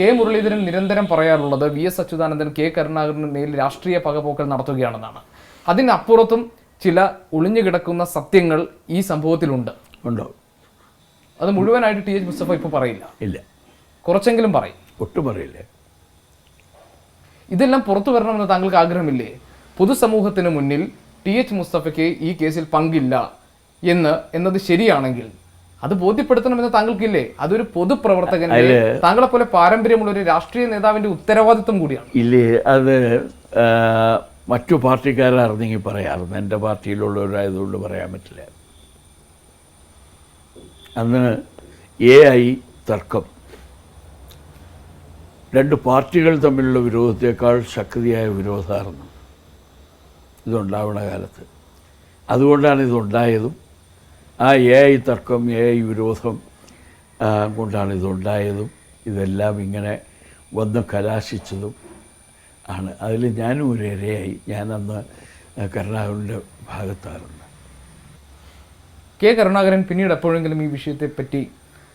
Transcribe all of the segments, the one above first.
K Muraleedharan നിരന്തരം പറയാറുള്ളത് V S Achuthanandan K കരുണാകരന് മേൽ രാഷ്ട്രീയ പകപോക്കൽ നടത്തുകയാണെന്നാണ്. അതിനപ്പുറത്തും ചില ഒളിഞ്ഞു കിടക്കുന്ന സത്യങ്ങൾ ഈ സംഭവത്തിലുണ്ട്. ഉണ്ടോ? അത് മുഴുവനായിട്ട് ടി എച്ച് മുസ്തഫ ഇപ്പോൾ പറയില്ല. ഇല്ല. കുറച്ചെങ്കിലും പറയും. ഒട്ടും പറയില്ലേ. ഇതെല്ലാം പുറത്തു വരണമെന്ന് താങ്കൾക്ക് ആഗ്രഹമില്ലേ? പൊതുസമൂഹത്തിന് മുന്നിൽ ടി എച്ച് മുസ്തഫയ്ക്ക് ഈ കേസിൽ പങ്കില്ല എന്ന് എന്നത് ശരിയാണെങ്കിൽ അത് ബോധ്യപ്പെടുത്തണമെന്ന് താങ്കൾക്കില്ലേ? അതൊരു പൊതുപ്രവർത്തകൻ താങ്കളെ പോലെ പാരമ്പര്യമുള്ള ഒരു രാഷ്ട്രീയ നേതാവിന്റെ ഉത്തരവാദിത്വം കൂടിയാണ്. ഇല്ലേ അത് മറ്റു പാർട്ടിക്കാരറിഞ്ഞെങ്കിൽ പറയാറുണ്ട് എന്റെ പാർട്ടിയിലുള്ളവരായതുകൊണ്ട് പറയാൻ പറ്റില്ല. അന്ന് എ ഐ തർക്കം. രണ്ട് പാർട്ടികൾ തമ്മിലുള്ള വിരോധത്തേക്കാൾ ശക്തിയായ വിരോധമായിരുന്നു ഇതുണ്ടാവുന്ന കാലത്ത്. അതുകൊണ്ടാണ് ഇതുണ്ടായതും. ആ എ ഐ തർക്കം എ ഐ വിരോധം കൊണ്ടാണ് ഇതുണ്ടായതും ഇതെല്ലാം ഇങ്ങനെ വന്ന് കലാശിച്ചതും ആണ്. അതിൽ ഞാനും ഒരു ഇരയായി ഞാനന്ന് കരുണാകരന്റെ ഭാഗത്തായിരുന്നു. കെ കരുണാകരൻ പിന്നീട് എപ്പോഴെങ്കിലും ഈ വിഷയത്തെപ്പറ്റി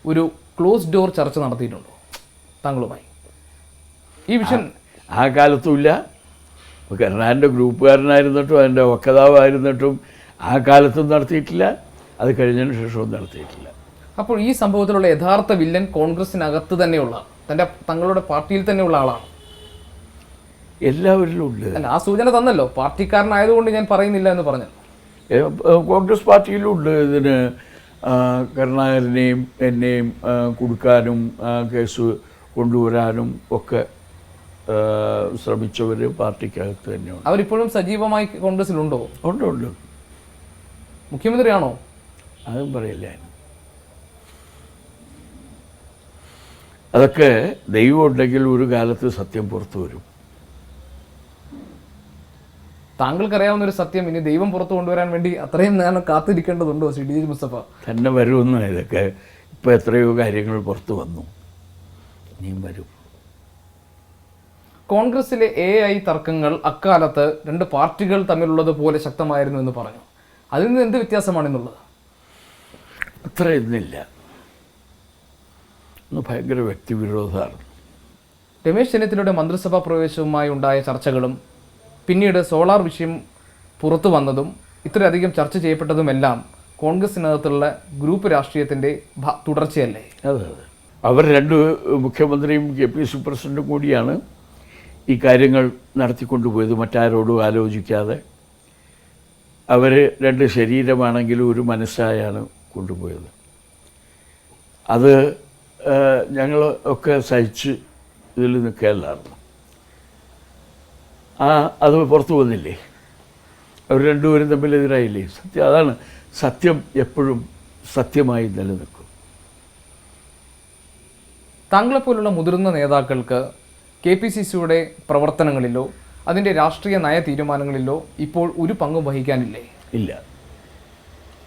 ഒരു ക്ലോസ് ഡോർ ചർച്ച നടത്തിയിട്ടുണ്ടോ? താങ്കളുമായി. ഈ വിഷയം ആ കാലത്തുമില്ല ഇല്ല. കരുണാകരന്റെ ഗ്രൂപ്പുകാരനായിരുന്നിട്ടും അതിന്റെ വക്കതാവായിരുന്നിട്ടും ആ കാലത്തും നടത്തിയിട്ടില്ല. അത് കഴിഞ്ഞതിന് ശേഷവും നടത്തിയിട്ടില്ല. അപ്പോൾ ഈ സംഭവത്തിലുള്ള യഥാർത്ഥ വില്ലൻ കോൺഗ്രസിനകത്ത് തന്നെയുള്ള തന്റെ തങ്ങളുടെ പാർട്ടിയിൽ തന്നെയുള്ള ആളാണ്. എല്ലാവരിലും ഉണ്ട്. അല്ല ആ സൂചന തന്നല്ലോ. പാർട്ടിക്കാരനായതുകൊണ്ട് ഞാൻ പറയുന്നില്ല എന്ന് പറഞ്ഞു കോൺഗ്രസ് പാർട്ടിയിലും ഉണ്ട് ഇതിന് കരുണാകരനെയും എന്നെയും കൊടുക്കാനും കേസ് കൊണ്ടുവരാനും ഒക്കെ ശ്രമിച്ചവർ പാർട്ടിക്കകത്ത് തന്നെയാണ് അവരിപ്പോഴും സജീവമായി കോൺഗ്രസിലുണ്ടോ? ഉണ്ട് ഉണ്ട്. മുഖ്യമന്ത്രിയാണോ? അതും പറയില്ല. അതൊക്കെ ദൈവം ഉണ്ടെങ്കിൽ ഒരു കാലത്ത് സത്യം പുറത്തു വരും. താങ്കൾക്കറിയാവുന്ന ഒരു സത്യം ഇനി ദൈവം പുറത്തു കൊണ്ടുവരാൻ വേണ്ടി അത്രയും ഞാൻ കാത്തിരിക്കേണ്ടതുണ്ടോ സി ഡി മുസ്തഫ? തന്നെ വരുമെന്ന് ഇതൊക്കെ ഇപ്പോൾ എത്രയോ കാര്യങ്ങൾ പുറത്തു വന്നു. ഇനിയും വരും. കോൺഗ്രസിലെ എ ഐ തർക്കങ്ങൾ അക്കാലത്ത് രണ്ട് പാർട്ടികൾ തമ്മിലുള്ളത് പോലെ ശക്തമായിരുന്നു എന്ന് പറഞ്ഞു. അതിൽ നിന്ന് എന്ത് വ്യത്യാസമാണെന്നുള്ളത്? അത്ര ഇന്നില്ല ഭയങ്കര വ്യക്തിവിരോധമാണ് രമേശ് ചെന്നിത്തലയുടെ മന്ത്രിസഭാ പ്രവേശവുമായി ഉണ്ടായ ചർച്ചകളും പിന്നീട് സോളാർ വിഷയം പുറത്തു വന്നതും ഇത്രയധികം ചർച്ച ചെയ്യപ്പെട്ടതുമെല്ലാം കോൺഗ്രസിനകത്തുള്ള ഗ്രൂപ്പ് രാഷ്ട്രീയത്തിന്റെ തുടർച്ചയല്ലേ? അതെ അതെ. അവർ രണ്ട് മുഖ്യമന്ത്രിയും കെ പി സി പ്രസിഡന്റും കൂടിയാണ് ഈ കാര്യങ്ങൾ നടത്തിക്കൊണ്ടുപോയത്. മറ്റാരോടും ആലോചിക്കാതെ. അവർ രണ്ട് ശരീരമാണെങ്കിലും ഒരു മനസ്സായാണ് കൊണ്ടുപോയത്. അത് ഞങ്ങൾ ഒക്കെ സഹിച്ച് ഇതിൽ നിൽക്കുകയല്ലായിരുന്നു ആ അത് പുറത്തു വന്നില്ലേ? അവർ രണ്ടുപേരും തമ്മിൽ എതിരായില്ലേ? സത്യം അതാണ് സത്യം എപ്പോഴും സത്യമായി നിലനിൽക്കും. താങ്കളെപ്പോലുള്ള മുതിർന്ന നേതാക്കൾക്ക് കെ പി സി സിയുടെ പ്രവർത്തനങ്ങളിലോ അതിന്റെ രാഷ്ട്രീയ നയ തീരുമാനങ്ങളിലോ ഇപ്പോൾ ഒരു പങ്കും വഹിക്കാനില്ലേ? ഇല്ല.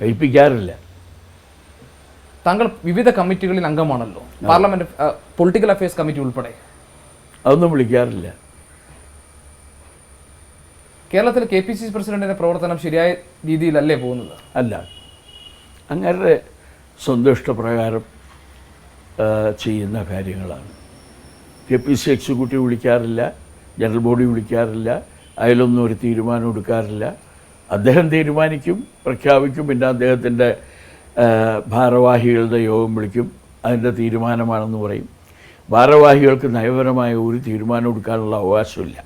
വഹിപ്പിക്കാറില്ല. താങ്കൾ വിവിധ കമ്മിറ്റികളിൽ അംഗമാണല്ലോ. പാർലമെന്റ് പൊളിറ്റിക്കൽ അഫയേഴ്സ് കമ്മിറ്റി ഉൾപ്പെടെ. അതൊന്നും വിളിക്കാറില്ല. കേരളത്തിൽ കെ പി സി സി പ്രസിഡന്റിന്റെ പ്രവർത്തനം ശരിയായ രീതിയിലല്ലേ പോകുന്നത്? അല്ല. അങ്ങനെ സ്വന്തം ഇഷ്ടപ്രകാരം ചെയ്യുന്ന കാര്യങ്ങളാണ്. കെ പി സി എക്സിക്യൂട്ടീവ് വിളിക്കാറില്ല ജനറൽ ബോഡി വിളിക്കാറില്ല അതിലൊന്നും ഒരു തീരുമാനം എടുക്കാറില്ല. അദ്ദേഹം തീരുമാനിക്കും പ്രഖ്യാപിക്കും പിന്നെ അദ്ദേഹത്തിന്റെ ഭാരവാഹികളുടെ യോഗം വിളിക്കും. അതിന്റെ തീരുമാനമാണെന്ന് പറയും. ഭാരവാഹികൾക്ക് നയപരമായ ഒരു തീരുമാനം എടുക്കാനുള്ള അവകാശമില്ല.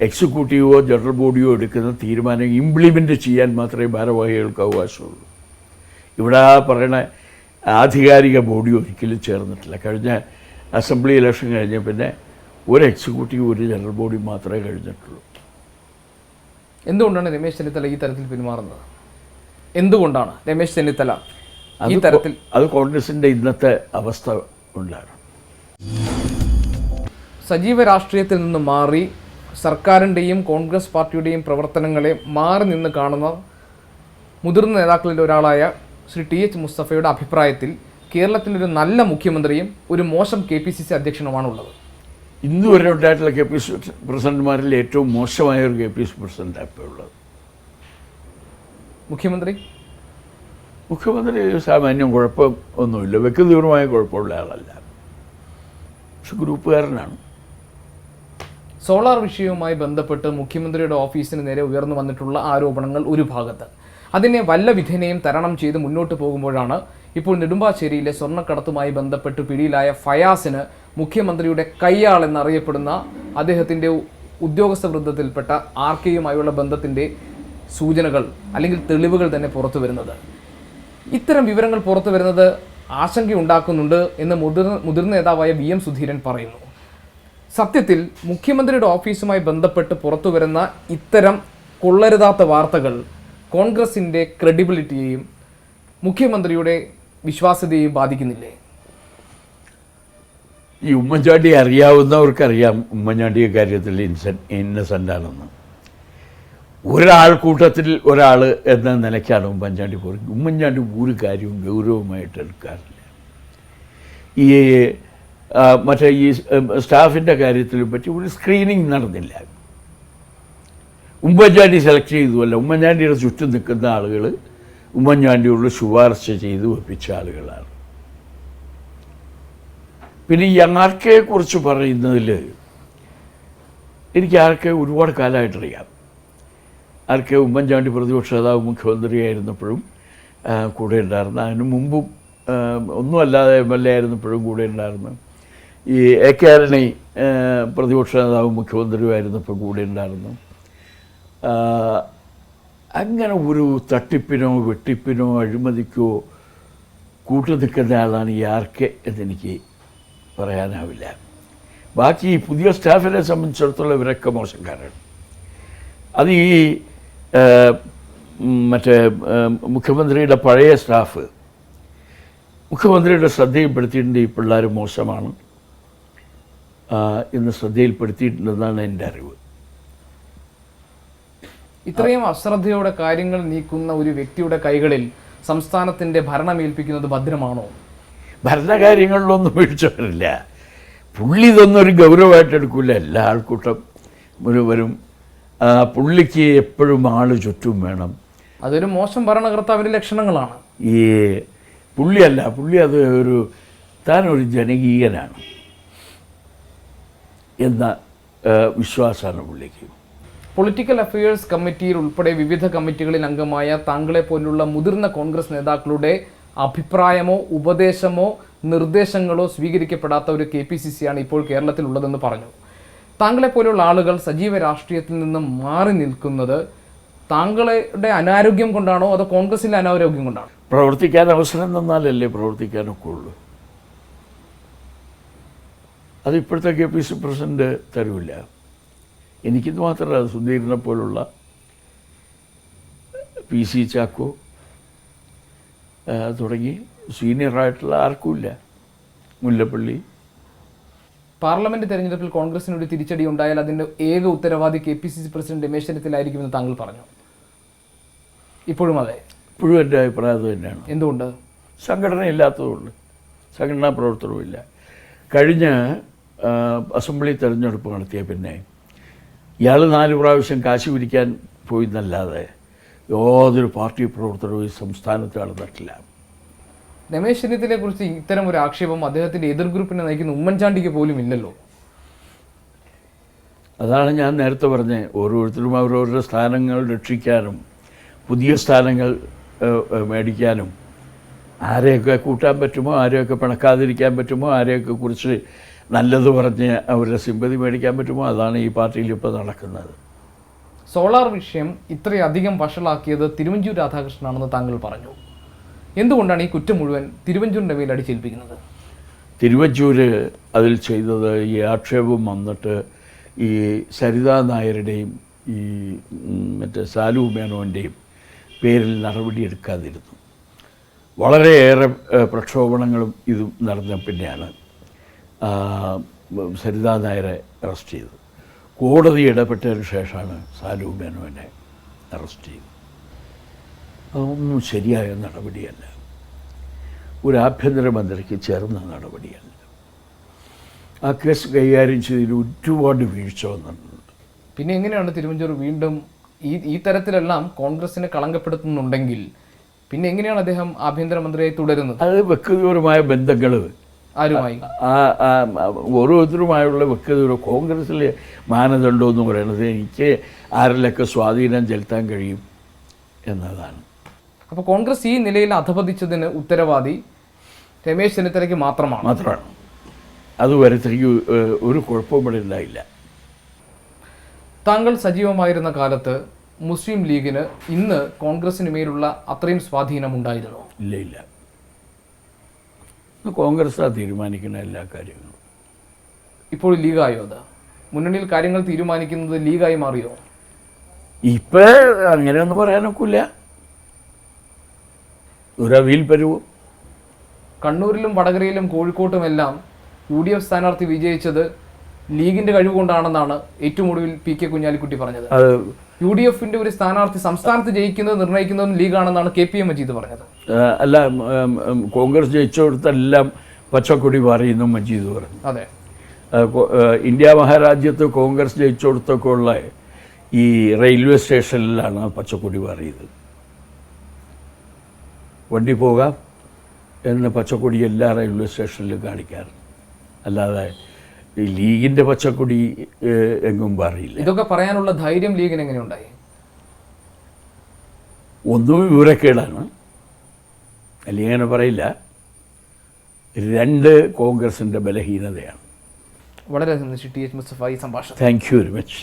എക്സിക്യൂട്ടീവോ ജനറൽ ബോഡിയോ എടുക്കുന്ന തീരുമാനം ഇംപ്ലിമെന്റ് ചെയ്യാൻ മാത്രമേ ഭാരവാഹികൾക്ക് അവകാശമുള്ളൂ. ഇവിടെ ആ പറയണ ആധികാരിക ബോഡി ഒരിക്കലും ചേർന്നിട്ടില്ല. കഴിഞ്ഞ അസംബ്ലി ഇലക്ഷൻ കഴിഞ്ഞ പിന്നെ ഒരു എക്സിക്യൂട്ടീവ് ഒരു ജനറൽ ബോഡി മാത്രമേ കഴിഞ്ഞിട്ടുള്ളൂ. എന്തുകൊണ്ടാണ് രമേശ് ചെന്നിത്തല ഈ തരത്തിൽ പെരുമാറുന്നത് എന്തുകൊണ്ടാണ്? രമേശ് ചെന്നിത്തല ഈ തരത്തിൽ അത് കോൺഗ്രസിന്റെ ഇന്നത്തെ അവസ്ഥ ഉണ്ടാണ് സജീവ രാഷ്ട്രീയത്തിൽ നിന്ന് മാറി സർക്കാരിന്റെയും കോൺഗ്രസ് പാർട്ടിയുടെയും പ്രവർത്തനങ്ങളെ മാറി നിന്ന് കാണുന്ന മുതിർന്ന നേതാക്കളിൽ ഒരാളായ ശ്രീ ടി എച്ച് മുസ്തഫയുടെ അഭിപ്രായത്തിൽ കേരളത്തിൽ ഒരു നല്ല മുഖ്യമന്ത്രിയും ഒരു മോശം കെ പി സി സി അധ്യക്ഷനുമാണുള്ളത്. ഇന്നുവരെ ഉണ്ടായിട്ടുള്ള കെ പി സി പ്രസിഡന്റുമാരിൽ ഏറ്റവും മോശമായ ഒരു കെ പി സി പ്രസിഡന്റാണ് ഇപ്പോൾ ഉള്ളത്. മുഖ്യമന്ത്രി? മുഖ്യമന്ത്രി സാമാന്യം കുഴപ്പം ഒന്നുമില്ല വ്യക്തിപരമായ കുഴപ്പമുള്ള ആളല്ല. പക്ഷെ ഗ്രൂപ്പുകാരനാണ്. സോളാർ വിഷയവുമായി ബന്ധപ്പെട്ട് മുഖ്യമന്ത്രിയുടെ ഓഫീസിന് നേരെ ഉയർന്നു വന്നിട്ടുള്ള ആരോപണങ്ങൾ ഒരു ഭാഗത്ത്. അതിനെ വല്ല വിധേനയും തരണം ചെയ്ത് മുന്നോട്ട് പോകുമ്പോഴാണ് ഇപ്പോൾ നെടുമ്പാശ്ശേരിയിലെ സ്വർണക്കടത്തുമായി ബന്ധപ്പെട്ട് പിടിയിലായ ഫയാസിന് മുഖ്യമന്ത്രിയുടെ കയ്യാൾ എന്നറിയപ്പെടുന്ന അദ്ദേഹത്തിന്റെ ഉദ്യോഗസ്ഥ വൃന്ദത്തിൽപ്പെട്ട ആർ കെയുമായുള്ള ബന്ധത്തിന്റെ സൂചനകൾ അല്ലെങ്കിൽ തെളിവുകൾ തന്നെ പുറത്തു വരുന്നത്. ഇത്തരം വിവരങ്ങൾ പുറത്തു വരുന്നത് ആശങ്കയുണ്ടാക്കുന്നുണ്ട് എന്ന് മുതിർന്ന മുതിർന്ന നേതാവായ വി എം സുധീരൻ പറയുന്നു. സത്യത്തിൽ മുഖ്യമന്ത്രിയുടെ ഓഫീസുമായി ബന്ധപ്പെട്ട് പുറത്തു വരുന്ന ഇത്തരം കൊള്ളരുതാത്ത വാർത്തകൾ കോൺഗ്രസിന്റെ ക്രെഡിബിലിറ്റിയെയും മുഖ്യമന്ത്രിയുടെ വിശ്വാസ്യതയെയും ബാധിക്കുന്നില്ലേ? ഈ ഉമ്മൻചാണ്ടി അറിയാവുന്നവർക്കറിയാം ഉമ്മൻചാണ്ടിയെ കാര്യത്തിൽ ഇൻസെൻ ഇന്നസെന്റ് ആണെന്ന് ഒരാൾക്കൂട്ടത്തിൽ ഒരാൾ എന്ന നിലയ്ക്കാണ് ഉമ്മൻചാണ്ടി പറയുന്നത് ഉമ്മൻചാണ്ടി ഒരു കാര്യവും ഗൗരവമായിട്ട് എടുക്കാറില്ല. ഈ മറ്റേ ഈ സ്റ്റാഫിന്റെ കാര്യത്തിലും പറ്റി ഒരു സ്ക്രീനിങ് നടന്നില്ല. ഉമ്മൻചാണ്ടി സെലക്ട് ചെയ്തുവല്ല. ഉമ്മൻചാണ്ടിയുടെ ചുറ്റും നിൽക്കുന്ന ആളുകൾ ഉമ്മൻചാണ്ടിയോട് ശുപാർശ ചെയ്ത് വെപ്പിച്ച ആളുകളാണ്. പിന്നെ ഈ ആർക്കയെ കുറിച്ച് പറയുന്നതിൽ എനിക്ക് ആർക്കെ ഒരുപാട് കാലമായിട്ടറിയാം. ആർക്കെ ഉമ്മൻചാണ്ടി പ്രതിപക്ഷ നേതാവ് മുഖ്യമന്ത്രിയായിരുന്നപ്പോഴും കൂടെ ഉണ്ടായിരുന്നു. അതിനു മുമ്പും ഒന്നുമല്ലാതെ എം എൽ എ ആയിരുന്നപ്പോഴും കൂടെ ഉണ്ടായിരുന്നു. ഈ എ കെ ആരണി പ്രതിപക്ഷ നേതാവ് മുഖ്യമന്ത്രിയുമായിരുന്നപ്പോൾ കൂടെ ഉണ്ടായിരുന്നു. അങ്ങനെ ഒരു തട്ടിപ്പിനോ വെട്ടിപ്പിനോ അഴിമതിക്കോ കൂട്ടു നിൽക്കുന്ന ആളാണ് ഈ ആർ കെ എന്നെനിക്ക് പറയാനാവില്ല. ബാക്കി പുതിയ സ്റ്റാഫിനെ സംബന്ധിച്ചിടത്തോളം ഇവരൊക്കെ മോശക്കാരാണ്. അത് ഈ മറ്റേ മുഖ്യമന്ത്രിയുടെ പഴയ സ്റ്റാഫ്. മുഖ്യമന്ത്രിയുടെ ശ്രദ്ധയിൽപ്പെടുത്തിയിട്ടുണ്ട് ഈ പിള്ളേർ മോശമാണ്. ഇന്ന് ശ്രദ്ധയിൽപ്പെടുത്തിയിട്ടുണ്ടെന്നാണ് എന്റെ അറിവ്. ഇത്രയും അശ്രദ്ധയോടെ കാര്യങ്ങൾ നീക്കുന്ന ഒരു വ്യക്തിയുടെ കൈകളിൽ സംസ്ഥാനത്തിന്റെ ഭരണം ഏൽപ്പിക്കുന്നത് ഭദ്രമാണോ? ഭരണകാര്യങ്ങളിലൊന്നും വീഴ്ചവരില്ല. പുള്ളി ഇതൊന്നും ഒരു ഗൗരവമായിട്ട് എടുക്കില്ല എല്ലാ ആൾക്കൂട്ടം മുഴുവനും പുള്ളിക്ക് എപ്പോഴും ആൾ ചുറ്റും വേണം. അതൊരു മോശം ഭരണകർത്താവിന്റെ ലക്ഷണങ്ങളാണ്. ഈ പുള്ളിയല്ല പുള്ളി അത് ഒരു താനൊരു ജനകീയനാണ് എന്ന വിശ്വാസമാണ് പുള്ളിക്ക്. പൊളിറ്റിക്കൽ അഫയേഴ്സ് കമ്മിറ്റിയിൽ ഉൾപ്പെടെ വിവിധ കമ്മിറ്റികളിൽ അംഗമായ താങ്കളെ പോലുള്ള മുതിർന്ന കോൺഗ്രസ് നേതാക്കളുടെ അഭിപ്രായമോ ഉപദേശമോ നിർദ്ദേശങ്ങളോ സ്വീകരിക്കപ്പെടാത്ത ഒരു കെ പി സി സിയാണ് ഇപ്പോൾ കേരളത്തിലുള്ളതെന്ന് പറഞ്ഞു. താങ്കളെ പോലുള്ള ആളുകൾ സജീവ രാഷ്ട്രീയത്തിൽ നിന്നും മാറി നിൽക്കുന്നത് താങ്കളുടെ അനാരോഗ്യം കൊണ്ടാണോ അതോ കോൺഗ്രസിന്റെ അനാരോഗ്യം കൊണ്ടാണോ? പ്രവർത്തിക്കാൻ അവസരം തന്നാലല്ലേ പ്രവർത്തിക്കാനൊക്കെ ഉള്ളൂ അത് ഇപ്പോഴത്തെ കെ പി സി പ്രസിഡന്റ് തരൂല്ല എനിക്കിത് മാത്രമല്ല സുധീരനെ പോലുള്ള പി സി ചാക്കോ തുടങ്ങി സീനിയറായിട്ടുള്ള ആർക്കുമില്ല. മുല്ലപ്പള്ളി പാർലമെന്റ് തെരഞ്ഞെടുപ്പിൽ കോൺഗ്രസിന് ഒരു തിരിച്ചടി ഉണ്ടായാൽ അതിന്റെ ഏക ഉത്തരവാദി K P C C president Ramesh ചെന്നിത്തലായിരിക്കുമെന്ന് താങ്കൾ പറഞ്ഞു. ഇപ്പോഴും അതെ. ഇപ്പോഴും എന്റെ അഭിപ്രായം അത് തന്നെയാണ്. എന്തുകൊണ്ട്? സംഘടന ഇല്ലാത്തതുകൊണ്ട് സംഘടനാ പ്രവർത്തനവുമില്ല കഴിഞ്ഞ അസംബ്ലി തെരഞ്ഞെടുപ്പ് നടത്തിയ പിന്നെ ഇയാൾ നാല് പ്രാവശ്യം കാശ് പിരിക്കാൻ പോയി എന്നല്ലാതെ യാതൊരു പാർട്ടി പ്രവർത്തനവും ഈ സംസ്ഥാനത്ത് നടന്നിട്ടില്ല. രമേശ് ചെന്നിത്തലയെ കുറിച്ച് ഇത്തരം ഒരു ആക്ഷേപം അദ്ദേഹത്തിന്റെ എതിർ ഗ്രൂപ്പിനെ നയിക്കുന്ന ഉമ്മൻചാണ്ടിക്ക് പോലും ഇല്ലല്ലോ. അതാണ് ഞാൻ നേരത്തെ പറഞ്ഞത് ഓരോരുത്തരും അവരവരുടെ സ്ഥാനങ്ങൾ രക്ഷിക്കാനും പുതിയ സ്ഥാനങ്ങൾ മേടിക്കാനും ആരെയൊക്കെ കൂട്ടാൻ പറ്റുമോ ആരെയൊക്കെ പിണക്കാതിരിക്കാൻ പറ്റുമോ ആരെയൊക്കെ കുറിച്ച് നല്ലത് പറഞ്ഞ് അവരുടെ സിമ്പതി മേടിക്കാൻ പറ്റുമോ അതാണ് ഈ പാർട്ടിയിൽ ഇപ്പോൾ നടക്കുന്നത്. സോളാർ വിഷയം ഇത്രയധികം വഷളാക്കിയത് തിരുവഞ്ചൂർ രാധാകൃഷ്ണനാണെന്ന് താങ്കൾ പറഞ്ഞു. എന്തുകൊണ്ടാണ് ഈ കുറ്റം മുഴുവൻ തിരുവഞ്ചൂരിന്റെ മേൽ അടിച്ചേൽപ്പിക്കുന്നത്? തിരുവഞ്ചൂര് അതിൽ ചെയ്തത് ഈ ആക്ഷേപം വന്നിട്ട് ഈ സരിതാ നായരുടെയും ഈ മറ്റേ സാലു മേനോന്റെയും പേരിൽ നടപടിയെടുക്കാതിരുന്നു വളരെയേറെ പ്രക്ഷോഭണങ്ങളും ഇതും നടന്ന പിന്നെയാണ് സരിതാ നായരെ അറസ്റ്റ് ചെയ്തത്. കോടതി ഇടപെട്ടതിന് ശേഷമാണ് സാലു മേനോനെ അറസ്റ്റ് ചെയ്തത്. അതൊന്നും ശരിയായ നടപടിയല്ല. ഒരു ആഭ്യന്തരമന്ത്രിക്ക് ചേർന്ന നടപടിയല്ല. ആ കേസ് കൈകാര്യം ചെയ്തതിൽ ഒരുപാട് വീഴ്ച വന്നിട്ടുണ്ട്. പിന്നെ എങ്ങനെയാണ് തിരുവഞ്ചൂർ വീണ്ടും ഈ ഈ തരത്തിലെല്ലാം കോൺഗ്രസിനെ കളങ്കപ്പെടുത്തുന്നുണ്ടെങ്കിൽ പിന്നെ എങ്ങനെയാണ് അദ്ദേഹം ആഭ്യന്തരമന്ത്രിയായി തുടരുന്നത്? അത് വ്യക്തിപരമായ ബന്ധങ്ങൾ ആരുമായി? ഓരോരുത്തരുമായുള്ള വ്യക്തത ഒരു കോൺഗ്രസ്സിലെ മാനദണ്ഡം എന്ന് പറയുന്നത് എനിക്ക് ആരിലൊക്കെ സ്വാധീനം ചെലുത്താൻ കഴിയും എന്നതാണ്. അപ്പോൾ കോൺഗ്രസ് ഈ നിലയിൽ അധപതിച്ചതിന് ഉത്തരവാദി രമേശ് ചെന്നിത്തലയ്ക്ക് മാത്രമാണ്. മാത്രമാണ്. അതുവരത്തേക്ക് ഒരു കുഴപ്പവും ഇവിടെ ഉണ്ടായില്ല. താങ്കൾ സജീവമായിരുന്ന കാലത്ത് മുസ്ലിം ലീഗിന് ഇന്ന് കോൺഗ്രസിന് മേലുള്ള അത്രയും സ്വാധീനം ഉണ്ടായിരുന്നോ? ഇല്ല ഇല്ല. കോൺഗ്രസ് കോൺഗ്രസ്സാണ് തീരുമാനിക്കുന്ന എല്ലാ കാര്യങ്ങളും. ഇപ്പോൾ ലീഗായോ അത്? മുന്നണിയിൽ കാര്യങ്ങൾ തീരുമാനിക്കുന്നത് ലീഗായി മാറിയോ? ഇപ്പം അങ്ങനെയൊന്നും പറയാനൊക്കില്ല. ഒരു പരുവും കണ്ണൂരിലും വടകരയിലും കോഴിക്കോട്ടുമെല്ലാം യു ഡി എഫ് സ്ഥാനാർത്ഥി വിജയിച്ചത് ലീഗിന്റെ കഴിവ് കൊണ്ടാണെന്നാണ് ഏറ്റവും ഒടുവിൽ പി കെ കുഞ്ഞാലിക്കുട്ടി പറഞ്ഞത്. യു ഡി എഫിന്റെ ഒരു സ്ഥാനാർത്ഥി സംസ്ഥാനത്ത് ജയിക്കുന്നത് നിർണയിക്കുന്നതും ലീഗാണെന്നാണ് കെ പി എം മജീദ് പറഞ്ഞത്. അല്ല കോൺഗ്രസ് ജയിച്ചെല്ലാം പച്ചക്കൊടി പറയുന്നു മജീദ് പറഞ്ഞു. അതെ. ഇന്ത്യ മഹാരാജ്യത്ത് കോൺഗ്രസ് ജയിച്ചെടുത്തൊക്കെ ഉള്ള ഈ റെയിൽവേ സ്റ്റേഷനിലാണ് പച്ചക്കൊടി പറയുന്നത്. വണ്ടി പോകാം എന്ന് പച്ചക്കൊടി എല്ലാ റെയിൽവേ സ്റ്റേഷനിലും കാണിക്കാറ്. അല്ലാതെ ഈ ലീഗിന്റെ പച്ചക്കൊടി എങ്ങും പറയില്ല. ഇതൊക്കെ പറയാനുള്ള ധൈര്യം ലീഗിന് എങ്ങനെ ഉണ്ടായി ഒന്നും വിവരക്കേടാണ് അല്ലെങ്കിൽ അങ്ങനെ പറയില്ല. രണ്ട് കോൺഗ്രസിന്റെ ബലഹീനതയാണ്. വളരെ നന്ദി ശ്രീ ടി എച്ച് മുസ്തഫ ഈ സംഭാഷണം. Thank you very much